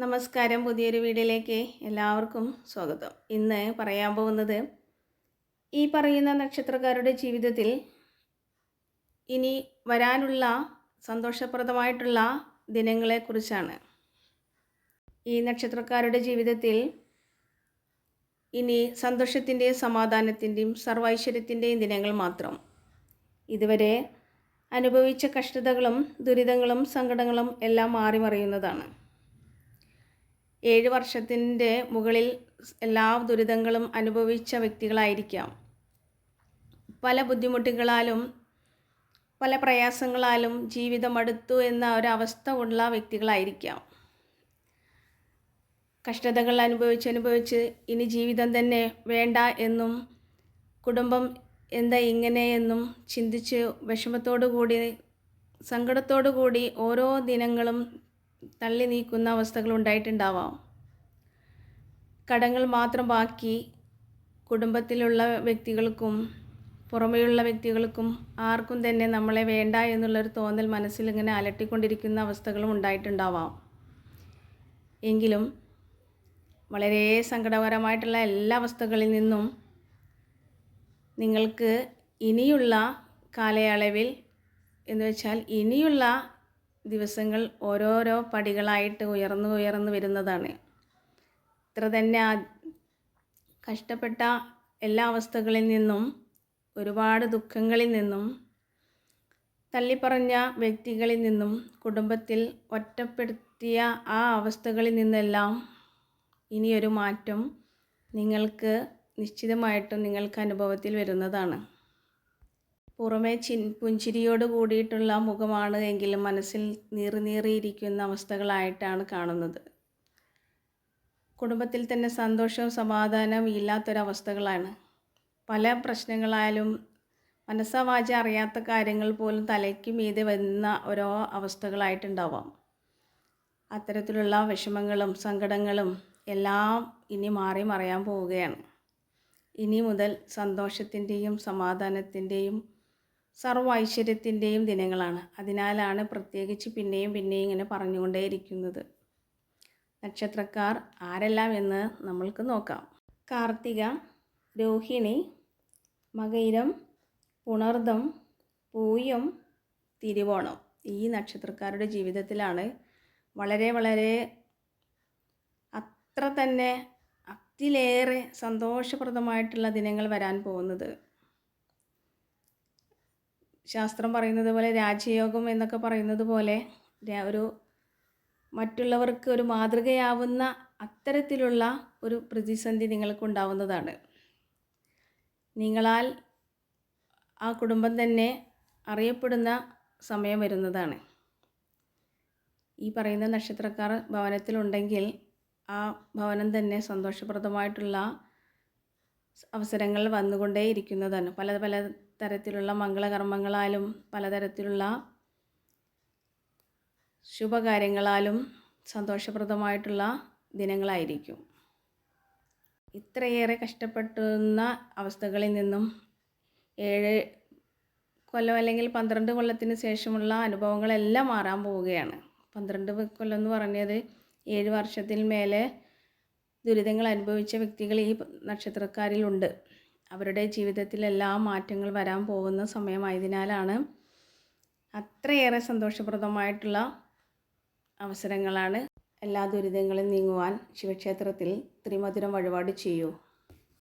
നമസ്കാരം പുതിയൊരു വീഡിയോയിലേക്ക് എല്ലാവർക്കും സ്വാഗതം. ഇന്ന് പറയാൻ പോകുന്നത് ഈ പറയുന്ന നക്ഷത്രക്കാരുടെ ജീവിതത്തിൽ ഇനി വരാനുള്ള സന്തോഷപ്രദമായിട്ടുള്ള ദിനങ്ങളെക്കുറിച്ചാണ്. ഈ നക്ഷത്രക്കാരുടെ ജീവിതത്തിൽ ഇനി സന്തോഷത്തിന്റെയും സമാധാനത്തിന്റെയും സർവൈശ്വര്യത്തിന്റെയും ദിനങ്ങൾ മാത്രം. ഇതുവരെ അനുഭവിച്ച കഷ്ടതകളും ദുരിതങ്ങളും സങ്കടങ്ങളും എല്ലാം മാറി മറിയുന്നതാണ് ഏഴ് വർഷത്തിന്റെ മുകളിൽ എല്ലാ ദുരിതങ്ങളും അനുഭവിച്ച വ്യക്തികളായിരിക്കാം. പല ബുദ്ധിമുട്ടുകളാലും പല പ്രയാസങ്ങളാലും ജീവിതം അടുത്തു എന്ന ഒരവസ്ഥ ഉള്ള വ്യക്തികളായിരിക്കാം. കഷ്ടതകൾ അനുഭവിച്ച് അനുഭവിച്ച് ഇനി ജീവിതം തന്നെ വേണ്ട എന്നും കുടുംബം എന്താ ഇങ്ങനെയെന്നും ചിന്തിച്ച് വിഷമത്തോടു കൂടി സങ്കടത്തോടു കൂടി ഓരോ ദിനങ്ങളും തള്ളി നീക്കുന്ന അവസ്ഥകൾ ഉണ്ടായിട്ടുണ്ടാവാം കടങ്ങൾ മാത്രം ബാക്കി കുടുംബത്തിലുള്ള വ്യക്തികൾക്കും പുറമെയുള്ള വ്യക്തികൾക്കും ആർക്കും തന്നെ നമ്മളെ വേണ്ട എന്നുള്ളൊരു തോന്നൽ മനസ്സിൽ ഇങ്ങനെ അലട്ടിക്കൊണ്ടിരിക്കുന്ന അവസ്ഥകളും ഉണ്ടായിട്ടുണ്ടാവാം. എങ്കിലും വളരെ സങ്കടകരമായിട്ടുള്ള എല്ലാ അവസ്ഥകളിൽ നിന്നും നിങ്ങൾക്ക് ഇനിയുള്ള കാലയളവിൽ എന്ന് വെച്ചാൽ ഇനിയുള്ള ദിവസങ്ങൾ ഓരോരോ പടികളായിട്ട് ഉയർന്നു ഉയർന്നു വരുന്നതാണ്. ഇത്ര തന്നെ കഷ്ടപ്പെട്ട എല്ലാ അവസ്ഥകളിൽ നിന്നും ഒരുപാട് ദുഃഖങ്ങളിൽ നിന്നും തള്ളിപ്പറഞ്ഞ വ്യക്തികളിൽ നിന്നും കുടുംബത്തിൽ ഒറ്റപ്പെടുത്തിയ ആ അവസ്ഥകളിൽ നിന്നെല്ലാം ഇനിയൊരു മാറ്റം നിങ്ങൾക്ക് നിശ്ചിതമായിട്ടും നിങ്ങൾക്ക് അനുഭവത്തിൽ വരുന്നതാണ്. പുറമേ ചിൻ പുഞ്ചിരിയോട് കൂടിയിട്ടുള്ള മുഖമാണ് എങ്കിലും മനസ്സിൽ നീറി നീറിയിരിക്കുന്ന അവസ്ഥകളായിട്ടാണ് കാണുന്നത്. കുടുംബത്തിൽ തന്നെ സന്തോഷവും സമാധാനവും ഇല്ലാത്തൊരവസ്ഥകളാണ്. പല പ്രശ്നങ്ങളായാലും മനസ്സവാച അറിയാത്ത കാര്യങ്ങൾ പോലും തലയ്ക്ക് മീതെ വരുന്ന ഓരോ അവസ്ഥകളായിട്ടുണ്ടാവാം. അത്തരത്തിലുള്ള വിഷമങ്ങളും സങ്കടങ്ങളും എല്ലാം ഇനി മാറി മറയാൻ പോവുകയാണ്. ഇനി മുതൽ സന്തോഷത്തിന്റെയും സമാധാനത്തിന്റെയും സർവ ഐശ്വര്യത്തിന്റെയും ദിനങ്ങളാണ്. അതിനാലാണ് പ്രത്യേകിച്ച് പിന്നെയും പിന്നെയും ഇങ്ങനെ പറഞ്ഞുകൊണ്ടേയിരിക്കുന്നത്. നക്ഷത്രക്കാർ ആരെല്ലാം എന്ന് നമ്മൾക്ക് നോക്കാം. കാർത്തിക രോഹിണി മകയിരം പുണർദം പൂയം തിരുവോണം. ഈ നക്ഷത്രക്കാരുടെ ജീവിതത്തിലാണ് വളരെ വളരെ അത്ര തന്നെ അതിലേറെ സന്തോഷപ്രദമായിട്ടുള്ള ദിനങ്ങൾ വരാൻ പോകുന്നത്. ശാസ്ത്രം പറയുന്നത് പോലെ രാജയോഗം എന്നൊക്കെ പറയുന്നത് പോലെ ഒരു മറ്റുള്ളവർക്ക് ഒരു മാതൃകയാവുന്ന അത്തരത്തിലുള്ള ഒരു പ്രതിസന്ധി നിങ്ങൾക്കുണ്ടാവുന്നതാണ്. നിങ്ങളാൽ ആ കുടുംബം തന്നെ അറിയപ്പെടുന്ന സമയം വരുന്നതാണ്. ഈ പറയുന്ന നക്ഷത്രക്കാർ ഭവനത്തിലുണ്ടെങ്കിൽ ആ ഭവനം തന്നെ സന്തോഷപ്രദമായിട്ടുള്ള അവസരങ്ങൾ വന്നുകൊണ്ടേയിരിക്കുന്നതാണ്. പല പല തരത്തിലുള്ള മംഗളകർമ്മങ്ങളാലും പലതരത്തിലുള്ള ശുഭകാര്യങ്ങളാലും സന്തോഷപ്രദമായിട്ടുള്ള ദിനങ്ങളായിരിക്കും. ഇത്രയേറെ കഷ്ടപ്പെട്ടുന്ന അവസ്ഥകളിൽ നിന്നും ഏഴ് കൊല്ലം അല്ലെങ്കിൽ പന്ത്രണ്ട് കൊല്ലത്തിന് ശേഷമുള്ള അനുഭവങ്ങളെല്ലാം മാറാൻ പോവുകയാണ്. പന്ത്രണ്ട് കൊല്ലം എന്ന് പറഞ്ഞത് ഏഴ് വർഷത്തിൽ മേലെ ദുരിതങ്ങൾ അനുഭവിച്ച വ്യക്തികൾ ഈ നക്ഷത്രക്കാരിലുണ്ട്. അവരുടെ ജീവിതത്തിലെല്ലാം മാറ്റങ്ങൾ വരാൻ പോകുന്ന സമയമായതിനാലാണ് അത്രയേറെ സന്തോഷപ്രദമായിട്ടുള്ള അവസരങ്ങളാണ് എല്ലാ ദുരിതങ്ങളും നീങ്ങുവാൻ ശിവക്ഷേത്രത്തിൽ ത്രിമധുരം വഴിപാട് ചെയ്യൂ.